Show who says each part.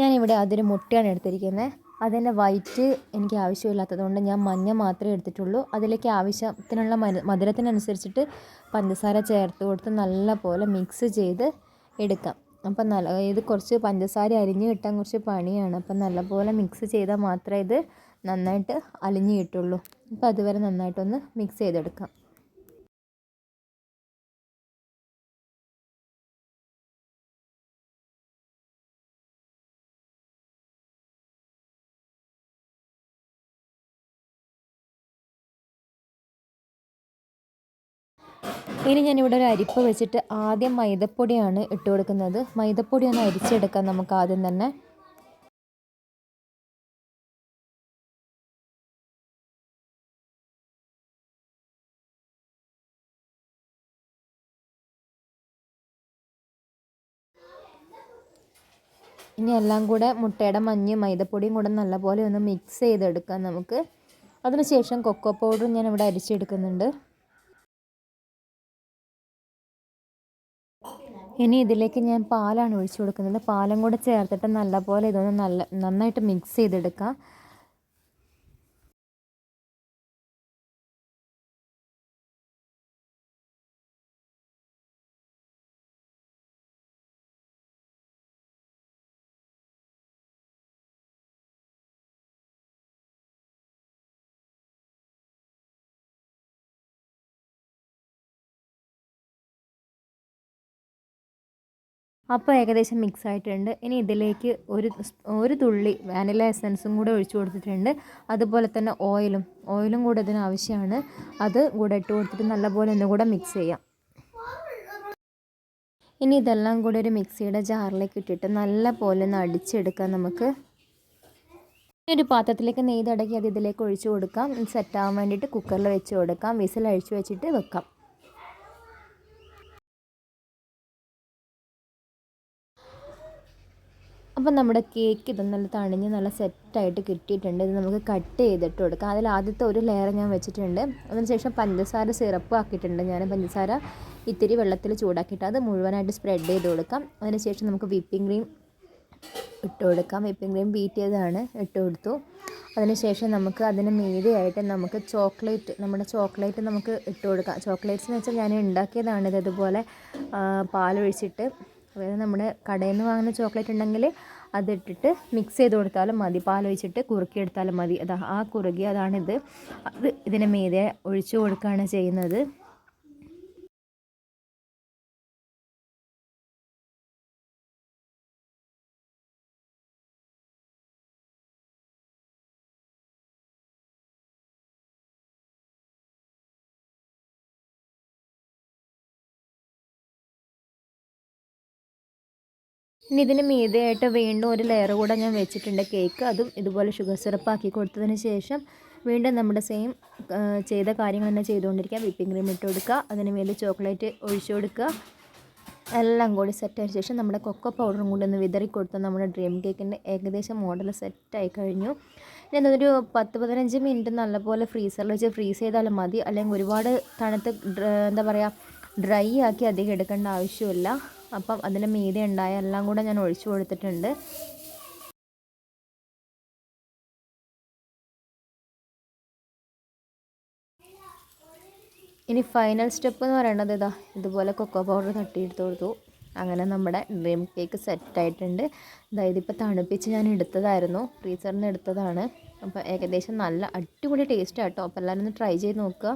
Speaker 1: ഞാനിവിടെ അതൊരു മുട്ടയാണ് എടുത്തിരിക്കുന്നത് അതിന്റെ വൈറ്റ് എനിക്ക് ആവശ്യമില്ലാത്തത് കൊണ്ട് ഞാൻ മഞ്ഞ മാത്രമേ എടുത്തിട്ടുള്ളൂ. അതിലേക്ക് ആവശ്യത്തിനുള്ള മധുരത്തിനനുസരിച്ചിട്ട് പഞ്ചസാര ചേർത്ത് കൊടുത്ത് നല്ല പോലെ മിക്സ് ചെയ്ത് എടുക്കാം. അപ്പം നല്ല ഇത് കുറച്ച് പഞ്ചസാര അരിഞ്ഞ് കിട്ടാൻ കുറച്ച് പണിയാണ്. അപ്പം നല്ലപോലെ മിക്സ് ചെയ്താൽ മാത്രമേ ഇത് നന്നായിട്ട് അലിഞ്ഞ് കിട്ടുള്ളൂ. അപ്പോൾ അതുവരെ നന്നായിട്ടൊന്ന് മിക്സ് ചെയ്തെടുക്കാം. ഇനി ഞാനിവിടെ ഒരു അരിപ്പ് വെച്ചിട്ട് ആദ്യം മൈദപ്പൊടിയാണ് ഇട്ട് കൊടുക്കുന്നത്. മൈദപ്പൊടി ഒന്ന് അരിച്ചെടുക്കാം നമുക്ക് ആദ്യം തന്നെ. ഇനി എല്ലാം കൂടെ മുട്ടയുടെ മഞ്ഞയും മൈദപ്പൊടിയും കൂടെ നല്ലപോലെ ഒന്ന് മിക്സ് ചെയ്തെടുക്കാം നമുക്ക്. അതിനുശേഷം കൊക്കോ പൗഡറും ഞാൻ ഇവിടെ അരിച്ചെടുക്കുന്നുണ്ട്. ഇനി ഇതിലേക്ക് ഞാൻ പാലാണ് ഒഴിച്ചു കൊടുക്കുന്നത്. പാലും കൂടെ ചേർത്തിട്ട് നല്ലപോലെ ഇതൊന്ന് നല്ല നന്നായിട്ട് മിക്സ് ചെയ്തെടുക്കാം. അപ്പോൾ ഏകദേശം മിക്സ് ആയിട്ടുണ്ട്. ഇനി ഇതിലേക്ക് ഒരു ഒരു തുള്ളി വാനില എസൻസും കൂടെ ഒഴിച്ചു കൊടുത്തിട്ടുണ്ട്. അതുപോലെ തന്നെ ഓയിലും ഓയിലും കൂടെ ഇതിന് ആവശ്യമാണ്. അത് കൂടെ ഇട്ട് കൊടുത്തിട്ട് നല്ലപോലെ ഒന്നുകൂടെ മിക്സ് ചെയ്യാം. ഇനി ഇതെല്ലാം കൂടി ഒരു മിക്സിയുടെ ജാറിലേക്ക് ഇട്ടിട്ട് നല്ല പോലെ ഒന്ന് അടിച്ചെടുക്കാം നമുക്ക്. ഇനി ഒരു പാത്രത്തിലേക്ക് നെയ്തടക്കി അത് ഇതിലേക്ക് ഒഴിച്ചു കൊടുക്കാം. സെറ്റാകാൻ വേണ്ടിയിട്ട് കുക്കറിൽ വെച്ച് കൊടുക്കാം. വിസിൽ അഴിച്ചു വെച്ചിട്ട് വെക്കാം. അപ്പം നമ്മുടെ കേക്ക് ഇത് നല്ല തണിഞ്ഞ് നല്ല സെറ്റായിട്ട് കിട്ടിയിട്ടുണ്ട്. ഇത് നമുക്ക് കട്ട് ചെയ്തിട്ട് കൊടുക്കാം. അതിൽ ആദ്യത്തെ ഒരു ലെയർ ഞാൻ വെച്ചിട്ടുണ്ട്. അതിനുശേഷം പഞ്ചസാര സിറപ്പ് ആക്കിയിട്ടുണ്ട്. ഞാൻ പഞ്ചസാര ഇത്തിരി വെള്ളത്തിൽ ചൂടാക്കിയിട്ട് അത് മുഴുവനായിട്ട് സ്പ്രെഡ് ചെയ്ത് കൊടുക്കാം. അതിനുശേഷം നമുക്ക് വിപ്പിംഗ് ക്രീം ഇട്ട് കൊടുക്കാം. വിപ്പിംഗ് ക്രീം ബീറ്റ് ചെയ്താണ് ഇട്ട് കൊടുത്തു. അതിനുശേഷം നമുക്ക് അതിന് മീതിയായിട്ട് നമുക്ക് ചോക്ലേറ്റ് നമ്മുടെ ചോക്ലേറ്റ് നമുക്ക് ഇട്ട് കൊടുക്കാം. ചോക്ലേറ്റ്സ് എന്ന് വെച്ചാൽ ഞാൻ ഉണ്ടാക്കിയതാണിത് ഇത് ഇതുപോലെ പാലൊഴിച്ചിട്ട്. അതായത് നമ്മുടെ കടയിൽ നിന്ന് വാങ്ങുന്ന ചോക്ലേറ്റ് ഉണ്ടെങ്കിൽ അതിട്ടിട്ട് മിക്സ് ചെയ്ത് കൊടുത്താലും മതി. കുറുക്കി കുറുക്കിയെടുത്താലും മതി. അതാ ആ കുറുകി അതാണിത്. അത് ഇതിന് മീതെ ഒഴിച്ചു കൊടുക്കുകയാണ് ചെയ്യുന്നത്. ഇനി ഇതിന് മീതെയായിട്ട് വീണ്ടും ഒരു ലെയർ കൂടെ ഞാൻ വെച്ചിട്ടുണ്ട് കേക്ക് അതും ഇതുപോലെ ഷുഗർ സിറപ്പാക്കി കൊടുത്തതിന് ശേഷം വീണ്ടും നമ്മുടെ സെയിം ചെയ്ത കാര്യങ്ങൾ തന്നെ ചെയ്തുകൊണ്ടിരിക്കുക. വിപ്പിംഗ് ക്രീം ഇട്ട് കൊടുക്കുക. അതിന് മേലെ ചോക്ലേറ്റ് ഒഴിച്ചു കൊടുക്കുക. എല്ലാം കൂടി സെറ്റായ ശേഷം നമ്മുടെ കൊക്കോ പൗഡറും കൂടി ഒന്ന് വിതറി കൊടുത്താൽ നമ്മുടെ ഡ്രീം കേക്കിന്റെ ഏകദേശം മോഡൽ സെറ്റായി കഴിഞ്ഞു. ഇനി അതൊരു പത്ത് പതിനഞ്ച് മിനിറ്റ് നല്ലപോലെ ഫ്രീസറിൽ വെച്ച് ഫ്രീസ് ചെയ്താലും മതി. അല്ലെങ്കിൽ ഒരുപാട് തണുത്ത് എന്താ പറയുക ഡ്രൈ ആക്കി അധികം എടുക്കേണ്ട ആവശ്യമില്ല. അപ്പം അതിന് മീതെ ഉണ്ടായ എല്ലാം കൂടെ ഞാൻ ഒഴിച്ചു കൊടുത്തിട്ടുണ്ട്. ഇനി ഫൈനൽ സ്റ്റെപ്പ് എന്ന് പറയുന്നത് ഇതാ ഇതുപോലെ കൊക്കോ പൗഡർ തട്ടിയെടുത്ത് കൊടുത്തു. അങ്ങനെ നമ്മുടെ ഡ്രീം കേക്ക് സെറ്റായിട്ടുണ്ട് അതായത് ഇപ്പോൾ തണുപ്പിച്ച് ഞാൻ എടുത്തതായിരുന്നു. ഫ്രീസറിൽ നിന്ന് എടുത്തതാണ്. അപ്പോൾ ഏകദേശം നല്ല അടിപൊളി ടേസ്റ്റ് ആട്ടോ അപ്പോൾ എല്ലാവരും ഒന്ന് ട്രൈ ചെയ്ത് നോക്കുക.